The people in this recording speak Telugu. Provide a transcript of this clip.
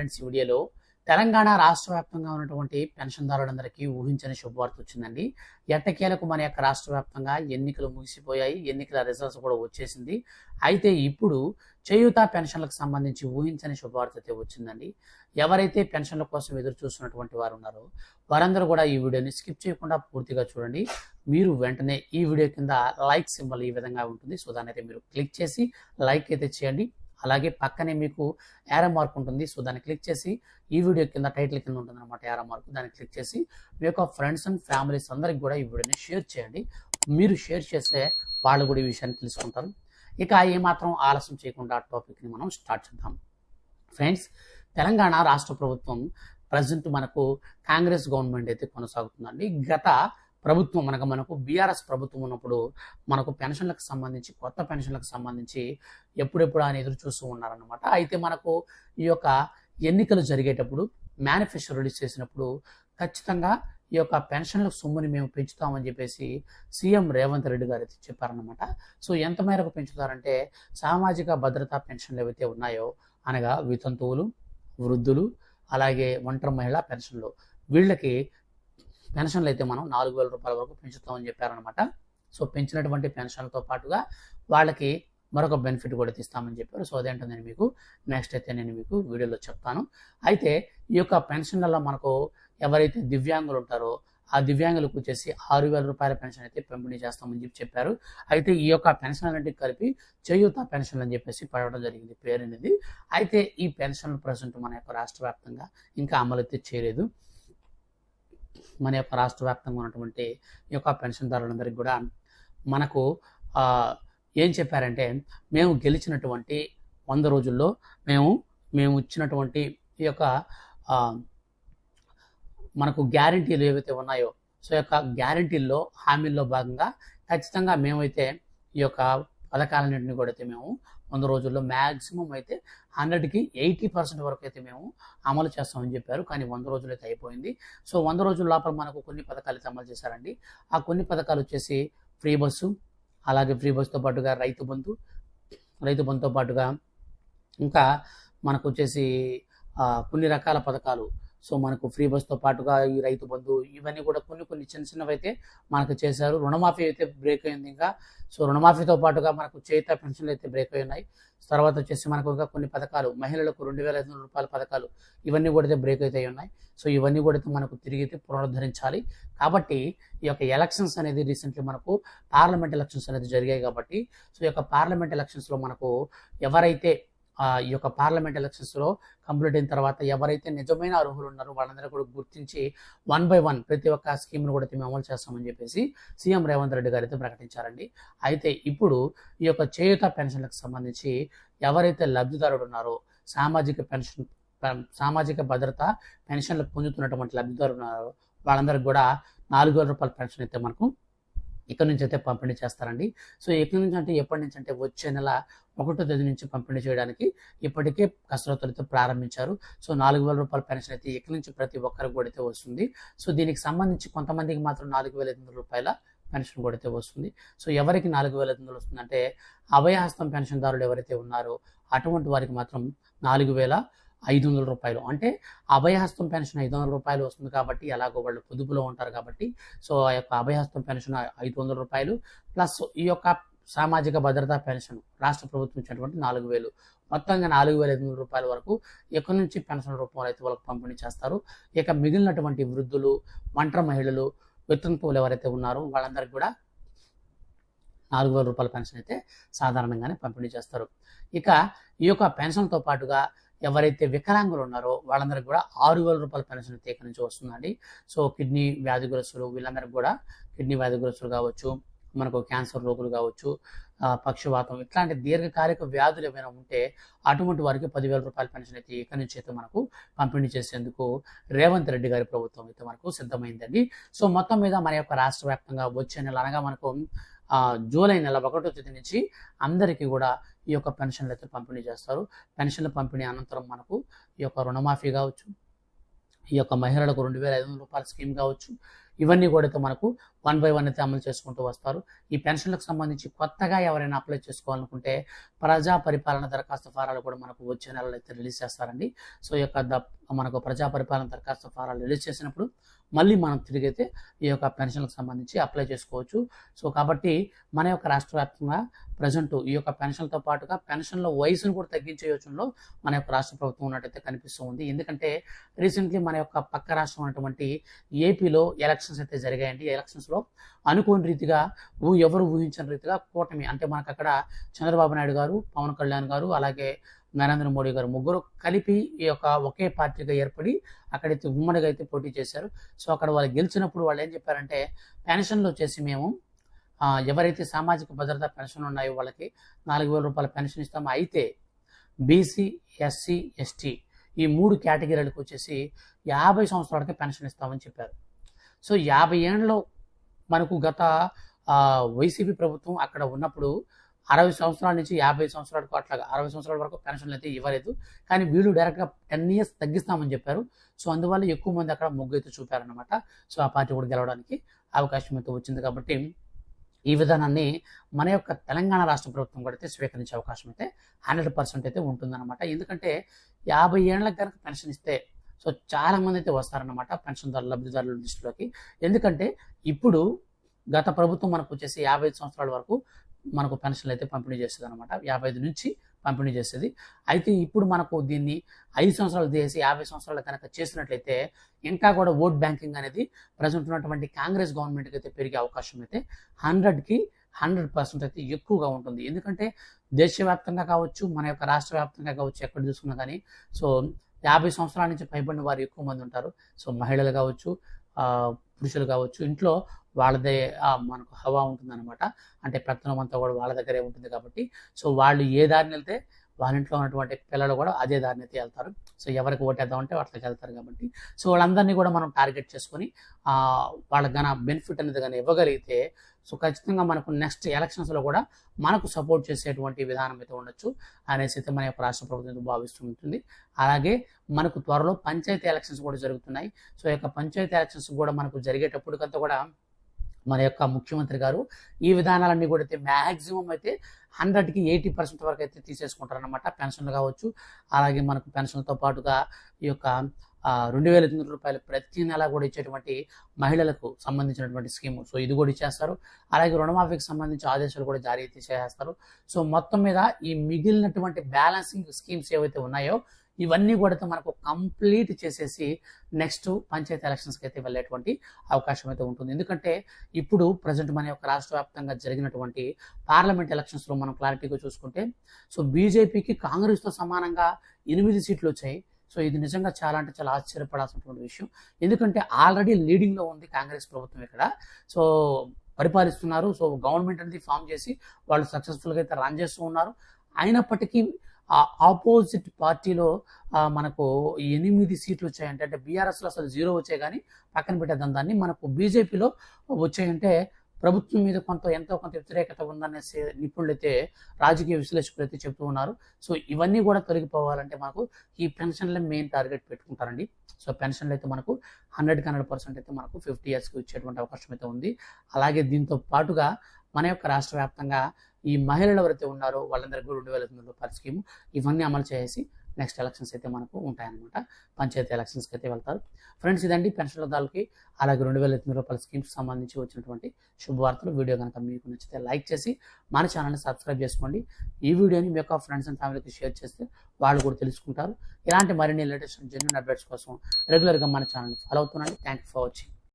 ఫ్రెండ్స్ ఈ వీడియోలో తెలంగాణ రాష్ట్ర వ్యాప్తంగా ఉన్నటువంటి పెన్షన్దారులందరికీ ఊహించని శుభవార్త వచ్చిందండి. ఎట్టకేలకు మన యొక్క రాష్ట్ర వ్యాప్తంగా ఎన్నికలు ముగిసిపోయాయి ఎన్నికల రిజల్ట్స్ కూడా వచ్చేసింది. అయితే ఇప్పుడు చేయూత పెన్షన్లకు సంబంధించి ఊహించని శుభవార్త అయితే వచ్చిందండి. ఎవరైతే పెన్షన్ల కోసం ఎదురు చూస్తున్నటువంటి వారు ఉన్నారో వారందరూ కూడా ఈ వీడియోని స్కిప్ చేయకుండా పూర్తిగా చూడండి. మీరు వెంటనే ఈ వీడియో కింద లైక్ సింబల్ ఈ విధంగా ఉంటుంది. సో దాన్ని అయితే మీరు క్లిక్ చేసి లైక్ అయితే చేయండి. అలాగే పక్కనే మీకు యారో మార్క్ ఉంటుంది. సో దాన్ని క్లిక్ చేసి ఈ వీడియో కింద టైటిల్ కింద ఉంటుంది అనమాట యారో మార్క్. దాన్ని క్లిక్ చేసి మీ యొక్క ఫ్రెండ్స్ అండ్ ఫ్యామిలీస్ అందరికి కూడా ఈ వీడియోని షేర్ చేయండి. మీరు షేర్ చేస్తే వాళ్ళు కూడా ఈ విషయాన్ని తెలుసుకుంటారు. ఇక ఏమాత్రం ఆలస్యం చేయకుండా ఆ టాపిక్ని మనం స్టార్ట్ చేద్దాం. ఫ్రెండ్స్ తెలంగాణ రాష్ట్ర ప్రభుత్వం ప్రజెంట్ మనకు కాంగ్రెస్ గవర్నమెంట్ అయితే కొనసాగుతుందండి. గత ప్రభుత్వం మనకు మనకు బీఆర్ఎస్ ప్రభుత్వం ఉన్నప్పుడు మనకు పెన్షన్లకు సంబంధించి కొత్త పెన్షన్లకు సంబంధించి ఎప్పుడెప్పుడు ఆయన ఎదురు చూస్తూ ఉన్నారనమాట అయితే మనకు ఈ యొక్క ఎన్నికలు జరిగేటప్పుడు మేనిఫెస్టో రిలీజ్ చేసినప్పుడు ఖచ్చితంగా ఈ యొక్క పెన్షన్ల సొమ్ముని మేము పెంచుతామని చెప్పేసి సీఎం రేవంత్ రెడ్డి గారు అయితే చెప్పారనమాట సో ఎంత మేరకు పెంచుతారంటే సామాజిక భద్రతా పెన్షన్లు ఏవైతే ఉన్నాయో అనగా వితంతువులు వృద్ధులు అలాగే ఒంటరి మహిళా పెన్షన్లు వీళ్ళకి పెన్షన్లు అయితే మనం నాలుగు వేల రూపాయల వరకు పెంచుతామని చెప్పారనమాట సో పెంచినటువంటి పెన్షన్లతో పాటుగా వాళ్ళకి మరొక బెనిఫిట్ కూడా తీస్తామని చెప్పారు. సో అదేంటో నేను మీకు నెక్స్ట్ అయితే నేను మీకు వీడియోలో చెప్తాను. అయితే ఈ యొక్క పెన్షన్లలో మనకు ఎవరైతే దివ్యాంగులు ఉంటారో ఆ దివ్యాంగులకు వచ్చేసి ఆరు వేల రూపాయల పెన్షన్ అయితే పంపిణీ చేస్తామని చెప్పి చెప్పారు. అయితే ఈ యొక్క పెన్షన్ అన్నింటికి కలిపి చేయూత పెన్షన్ అని చెప్పేసి పడవడం జరిగింది పేరు అనేది. అయితే ఈ పెన్షన్లు ప్రజెంట్ మన యొక్క రాష్ట్ర వ్యాప్తంగా ఇంకా అమలు అయితే చేయలేదు. మన యొక్క రాష్ట్ర వ్యాప్తంగా ఉన్నటువంటి ఈ యొక్క పెన్షన్దారులందరికీ కూడా మనకు ఏం చెప్పారంటే మేము గెలిచినటువంటి వంద రోజుల్లో మేము మేము ఇచ్చినటువంటి ఈ యొక్క మనకు గ్యారంటీలు ఏవైతే ఉన్నాయో సో యొక్క గ్యారంటీల్లో హామీల్లో భాగంగా ఖచ్చితంగా మేమైతే ఈ యొక్క పథకాలన్నింటినీ కూడా అయితే మేము వంద రోజుల్లో మ్యాక్సిమం అయితే హండ్రెడ్కి ఎయిటీ పర్సెంట్ వరకు అయితే మేము అమలు చేస్తామని చెప్పారు. కానీ వంద రోజులు అయితే అయిపోయింది. సో వంద రోజుల లోపల మనకు కొన్ని పథకాలు అయితే అమలు చేశారండి. ఆ కొన్ని పథకాలు వచ్చేసి ఫ్రీ బస్సు అలాగే ఫ్రీ బస్సుతో పాటుగా రైతు బంధు రైతు బంధుతో పాటుగా ఇంకా మనకు వచ్చేసి కొన్ని రకాల పథకాలు సో మనకు ఫ్రీ బస్తో పాటుగా ఈ రైతు బంధు ఇవన్నీ కూడా కొన్ని కొన్ని చిన్న చిన్నవి అయితే మనకు చేశారు. రుణమాఫీ అయితే బ్రేక్ అయింది ఇంకా. సో రుణమాఫీతో పాటుగా మనకు చేత పెన్షన్లు అయితే బ్రేక్ అయి ఉన్నాయి. తర్వాత వచ్చేసి మనకు ఇంకా కొన్ని పథకాలు మహిళలకు రెండు వేల ఐదు వందల రూపాయల పథకాలు ఇవన్నీ కూడా అయితే బ్రేక్ అయితే ఉన్నాయి. సో ఇవన్నీ కూడా అయితే మనకు తిరిగి అయితే పునరుద్ధరించాలి. కాబట్టి ఈ యొక్క ఎలక్షన్స్ అనేది రీసెంట్లీ మనకు పార్లమెంట్ ఎలక్షన్స్ అనేది జరిగాయి కాబట్టి సో ఈ యొక్క పార్లమెంట్ ఎలక్షన్స్లో మనకు ఎవరైతే ఈ యొక్క పార్లమెంట్ ఎలక్షన్స్లో కంప్లీట్ అయిన తర్వాత ఎవరైతే నిజమైన అర్హులు ఉన్నారో వాళ్ళందరూ కూడా గుర్తించి వన్ బై వన్ ప్రతి ఒక్క స్కీమ్ను కూడా మేము అమలు చేస్తామని చెప్పేసి సీఎం రేవంత్ రెడ్డి గారు అయితే ప్రకటించారండి. అయితే ఇప్పుడు ఈ యొక్క చేయుత పెన్షన్లకు సంబంధించి ఎవరైతే లబ్ధిదారుడు ఉన్నారో సామాజిక పెన్షన్ సామాజిక భద్రత పెన్షన్లు పొందుతున్నటువంటి లబ్ధిదారులు ఉన్నారో వాళ్ళందరికీ కూడా నాలుగు వేల రూపాయల పెన్షన్ అయితే మనకు ఇక్కడ నుంచి అయితే పంపిణీ చేస్తారండి. సో ఎక్కడి నుంచి అంటే ఎప్పటి నుంచి అంటే వచ్చే నెల ఒకటో తేదీ నుంచి పంపిణీ చేయడానికి ఇప్పటికే కసరత్తులు అయితే ప్రారంభించారు. సో నాలుగు వేల రూపాయల పెన్షన్ అయితే ఇక్కడి నుంచి ప్రతి ఒక్కరికి కూడా అయితే వస్తుంది. సో దీనికి సంబంధించి కొంతమందికి మాత్రం నాలుగు వేల ఐదు వందల రూపాయల పెన్షన్ కూడా అయితే వస్తుంది. సో ఎవరికి నాలుగు వేల ఐదు వందలు వస్తుందంటే అభయహస్తం పెన్షన్దారులు ఎవరైతే ఉన్నారో అటువంటి వారికి మాత్రం నాలుగు వేల ఐదు వందల రూపాయలు. అంటే అభయహస్తం పెన్షన్ ఐదు వందల రూపాయలు వస్తుంది కాబట్టి ఎలాగో వాళ్ళు పొదుపులో ఉంటారు కాబట్టి సో ఆ యొక్క అభయహస్తం పెన్షన్ ఐదు వందల రూపాయలు. ప్లస్ ఈ యొక్క సామాజిక భద్రతా పెన్షన్ రాష్ట్ర ప్రభుత్వం ఇచ్చినటువంటి నాలుగు వేలు. మొత్తంగా నాలుగు వేల ఐదు వందల రూపాయల వరకు ఎక్కడి నుంచి పెన్షన్ రూపంలో అయితే వాళ్ళకి పంపిణీ చేస్తారు. ఇక మిగిలినటువంటి వృద్ధులు ఒంటరి మహిళలు వితంతువులు ఎవరైతే ఉన్నారో వాళ్ళందరికీ కూడా నాలుగు వేల రూపాయల పెన్షన్ అయితే సాధారణంగానే పంపిణీ చేస్తారు. ఇక ఈ యొక్క పెన్షన్తో పాటుగా ఎవరైతే వికలాంగులు ఉన్నారో వాళ్ళందరికీ కూడా ఆరు వేల రూపాయల పెన్షన్ అయితే ఇక్కడి నుంచి వస్తుందండి. సో కిడ్నీ వ్యాధిగ్రస్తులు వీళ్ళందరికీ కూడా కిడ్నీ వ్యాధిగ్రస్తులు కావచ్చు మనకు క్యాన్సర్ రోగులు కావచ్చు పక్షవాతం ఇట్లాంటి దీర్ఘకాలిక వ్యాధులు ఏమైనా ఉంటే అటువంటి వారికి పదివేల రూపాయల పెన్షన్ అయితే ఇక్కడి నుంచి అయితే మనకు పంపిణీ చేసేందుకు రేవంత్ రెడ్డి గారి ప్రభుత్వం అయితే మనకు సిద్ధమైందండి. సో మొత్తం మీద మన యొక్క రాష్ట్ర వ్యాప్తంగా వచ్చే నెల అనగా మనకు జూలై నెల ఒకటో తేదీ నుంచి అందరికీ కూడా ఈ యొక్క పెన్షన్లు అయితే పంపిణీ చేస్తారు. పెన్షన్ల పంపిణీ అనంతరం మనకు ఈ యొక్క రుణమాఫీ కావచ్చు ఈ యొక్క మహిళలకు రెండు వేల ఐదు వందల రూపాయల స్కీమ్ కావచ్చు ఇవన్నీ కూడా అయితే మనకు వన్ బై వన్ అయితే అమలు చేసుకుంటూ వస్తారు. ఈ పెన్షన్లకు సంబంధించి కొత్తగా ఎవరైనా అప్లై చేసుకోవాలనుకుంటే ప్రజా పరిపాలన దరఖాస్తు ఫారాలు కూడా మనకు వచ్చే నెలలో అయితే రిలీజ్ చేస్తారండి. సో ఈ యొక్క మనకు ప్రజా పరిపాలన దరఖాస్తు ఫారాలు రిలీజ్ చేసినప్పుడు మళ్ళీ మనం తిరిగైతే ఈ యొక్క పెన్షన్లకు సంబంధించి అప్లై చేసుకోవచ్చు. సో కాబట్టి మన యొక్క రాష్ట్ర వ్యాప్తంగా ప్రజెంట్ ఈ యొక్క పెన్షన్తో పాటుగా పెన్షన్ల వయసును కూడా తగ్గించే యోచనలో మన యొక్క రాష్ట్ర ప్రభుత్వం ఉన్నట్టయితే కనిపిస్తూ ఉంది. ఎందుకంటే రీసెంట్లీ మన యొక్క పక్క రాష్ట్రం ఉన్నటువంటి ఏపీలో ఎలక్షన్స్ అయితే జరిగాయండి. ఎలక్షన్స్లో అనుకోని రీతిగా ఎవరు ఊహించని రీతిగా కూటమి అంటే మనకు అక్కడ చంద్రబాబు నాయుడు గారు పవన్ కళ్యాణ్ గారు అలాగే నరేంద్ర మోడీ గారు ముగ్గురు కలిపి ఈ యొక్క ఒకే పార్టీగా ఏర్పడి అక్కడైతే ఉమ్మడిగా అయితే పోటీ చేశారు. సో అక్కడ వాళ్ళు గెలిచినప్పుడు వాళ్ళు ఏం చెప్పారంటే పెన్షన్లు వచ్చేసి మేము ఎవరైతే సామాజిక భద్రత పెన్షన్ ఉన్నాయో వాళ్ళకి నాలుగు వేల రూపాయల పెన్షన్ ఇస్తామో అయితే బీసీ ఎస్సీ ఎస్టీ ఈ మూడు కేటగిరీలకు వచ్చేసి యాభై సంవత్సరాలకి పెన్షన్ ఇస్తామని చెప్పారు. సో యాభై ఏళ్ళలో మనకు గత వైసీపీ ప్రభుత్వం అక్కడ ఉన్నప్పుడు అరవై సంవత్సరాల నుంచి యాభై సంవత్సరాలకు అట్లా అరవై సంవత్సరాల వరకు పెన్షన్లు అయితే ఇవ్వలేదు. కానీ వీళ్ళు డైరెక్ట్గా టెన్ ఇయర్స్ తగ్గిస్తామని చెప్పారు. సో అందువల్ల ఎక్కువ మంది అక్కడ మొగ్గు అయితే చూపారనమాట సో ఆ పార్టీ కూడా గెలవడానికి అవకాశం అయితే వచ్చింది కాబట్టి ఈ విధానాన్ని మన యొక్క తెలంగాణ రాష్ట్ర ప్రభుత్వం కూడా అయితే స్వీకరించే అవకాశం అయితే హండ్రెడ్ పర్సెంట్ అయితే ఉంటుందన్నమాట. ఎందుకంటే యాభై ఏళ్ళకి కనుక పెన్షన్ ఇస్తే సో చాలా మంది అయితే వస్తారన్నమాట పెన్షన్దారు లబ్ధిదారుల లిస్టులోకి ఎందుకంటే ఇప్పుడు గత ప్రభుత్వం మనకు వచ్చేసి యాభై సంవత్సరాల వరకు మనకు పెన్షన్లు అయితే పంపిణీ చేస్తుంది అనమాట యాభై ఐదు నుంచి పంపిణీ చేసేది. అయితే ఇప్పుడు మనకు దీన్ని ఐదు సంవత్సరాలు చేసి యాభై సంవత్సరాలు కనుక చేసినట్లయితే ఇంకా కూడా ఓట్ బ్యాంకింగ్ అనేది ప్రజెంట్ ఉన్నటువంటి కాంగ్రెస్ గవర్నమెంట్కి అయితే పెరిగే అవకాశం అయితే హండ్రెడ్కి హండ్రెడ్ పర్సెంట్ అయితే ఎక్కువగా ఉంటుంది. ఎందుకంటే దేశవ్యాప్తంగా కావచ్చు మన యొక్క రాష్ట్ర వ్యాప్తంగా కావచ్చు ఎక్కడ చూసుకున్నా కానీ సో యాభై సంవత్సరాల నుంచి పైబడిన వారు ఎక్కువ మంది ఉంటారు. సో మహిళలు కావచ్చు పురుషులు కావచ్చు ఇంట్లో వాళ్ళదే మనకు హవా ఉంటుందన్నమాట. అంటే పెత్తనం అంతా కూడా వాళ్ళ దగ్గరే ఉంటుంది కాబట్టి. సో వాళ్ళు ఏ దారిని వెళ్తే వాళ్ళ ఇంట్లో ఉన్నటువంటి పిల్లలు కూడా అదే దారిని అయితే వెళ్తారు. సో ఎవరికి ఓటేద్దాం అంటే వాళ్ళకి వెళ్తారు కాబట్టి. సో వాళ్ళందరినీ కూడా మనం టార్గెట్ చేసుకొని వాళ్ళకి గన బెనిఫిట్ అనేది కానీ ఇవ్వగలిగితే సో ఖచ్చితంగా మనకు నెక్స్ట్ ఎలక్షన్స్లో కూడా మనకు సపోర్ట్ చేసేటువంటి విధానం అయితే ఉండొచ్చు అనేసి అయితే మన యొక్క రాష్ట్ర ప్రభుత్వం భావిస్తుంటుంది భావిస్తూ ఉంటుంది. అలాగే మనకు త్వరలో పంచాయతీ ఎలక్షన్స్ కూడా జరుగుతున్నాయి. సో ఈ యొక్క పంచాయతీ ఎలక్షన్స్ కూడా మనకు జరిగేటప్పటికంతా కూడా మన యొక్క ముఖ్యమంత్రి గారు ఈ విధానాలన్నీ కూడా అయితే మ్యాక్సిమం అయితే హండ్రెడ్కి ఎయిటీ పర్సెంట్ వరకు అయితే తీసేసుకుంటారనమాట పెన్షన్లు కావచ్చు. అలాగే మనకు పెన్షన్తో పాటుగా ఈ యొక్క రెండు వేల ఎనిమిది రూపాయలు ప్రతి నెల కూడా ఇచ్చేటువంటి మహిళలకు సంబంధించినటువంటి స్కీమ్ సో ఇది కూడా ఇచ్చేస్తారు. అలాగే రుణమాఫీకి సంబంధించి ఆదేశాలు కూడా జారీ అయితే చేసేస్తారు. సో మొత్తం మీద ఈ మిగిలినటువంటి బ్యాలెన్సింగ్ స్కీమ్స్ ఏవైతే ఉన్నాయో ఇవన్నీ కూడా అయితే మనకు కంప్లీట్ చేసేసి నెక్స్ట్ పంచాయతీ ఎలక్షన్స్కి అయితే వెళ్ళేటువంటి అవకాశం అయితే ఉంటుంది. ఎందుకంటే ఇప్పుడు ప్రజెంట్ మన యొక్క రాష్ట్ర వ్యాప్తంగా జరిగినటువంటి పార్లమెంట్ ఎలక్షన్స్లో మనం క్లారిటీగా చూసుకుంటే సో బీజేపీకి కాంగ్రెస్తో సమానంగా ఎనిమిది సీట్లు వచ్చాయి. సో ఇది నిజంగా చాలా అంటే చాలా ఆశ్చర్యపడాల్సినటువంటి విషయం. ఎందుకంటే ఆల్రెడీ లీడింగ్లో ఉంది కాంగ్రెస్ ప్రభుత్వం ఇక్కడ. సో పరిపాలిస్తున్నారు. సో గవర్నమెంట్ అనేది ఫామ్ చేసి వాళ్ళు సక్సెస్ఫుల్గా అయితే రన్ చేస్తూ ఉన్నారు. అయినప్పటికీ ఆ ఆపోజిట్ పార్టీలో మనకు ఎనిమిది సీట్లు వచ్చాయంటే అంటే బీఆర్ఎస్లో అసలు జీరో వచ్చాయి కానీ పక్కన పెట్టేద్దాం. దాన్ని మనకు బీజేపీలో వచ్చాయంటే ప్రభుత్వం మీద కొంత ఎంతో కొంత వ్యతిరేకత ఉందనేసి నిపుణులు అయితే రాజకీయ విశ్లేషకులు అయితే చెప్తూ ఉన్నారు. సో ఇవన్నీ కూడా తొలగిపోవాలంటే మనకు ఈ పెన్షన్లే మెయిన్ టార్గెట్ పెట్టుకుంటారండి. సో పెన్షన్లు అయితే మనకు హండ్రెడ్కి హండ్రెడ్ పర్సెంట్ అయితే మనకు ఫిఫ్టీ ఇయర్స్కి ఇచ్చేటువంటి అవకాశం అయితే ఉంది. అలాగే దీంతో పాటుగా మన యొక్క రాష్ట్ర వ్యాప్తంగా ఈ మహిళలు ఎవరైతే ఉన్నారో వాళ్ళందరికీ రెండు వేల తొమ్మిది రూపాయల స్కీమ్ ఇవన్నీ అమలు చేసి నెక్స్ట్ ఎలక్షన్స్ అయితే మనకు ఉంటాయన్నమాట. పంచాయతీ ఎలక్షన్స్కి అయితే వెళ్తారు. ఫ్రెండ్స్ ఇదండి పెన్షన్దారులకి అలాగే రెండు వేల తొమ్మిది రూపాయల స్కీమ్స్ సంబంధించి వచ్చినటువంటి శుభవార్తలు. వీడియో కనుక మీకు నచ్చితే లైక్ చేసి మన ఛానల్ని సబ్స్క్రైబ్ చేసుకోండి. ఈ వీడియోని మీ యొక్క ఫ్రెండ్స్ అండ్ ఫ్యామిలీకి షేర్ చేస్తే వాళ్ళు కూడా తెలుసుకుంటారు. ఇలాంటి మరిన్ని లేటెస్ట్ జెన్యున్ అప్డేట్స్ కోసం రెగ్యులర్గా మన ఛానల్ని ఫాలో అవుతున్నాండి థ్యాంక్ యూ ఫర్ వాచింగ్.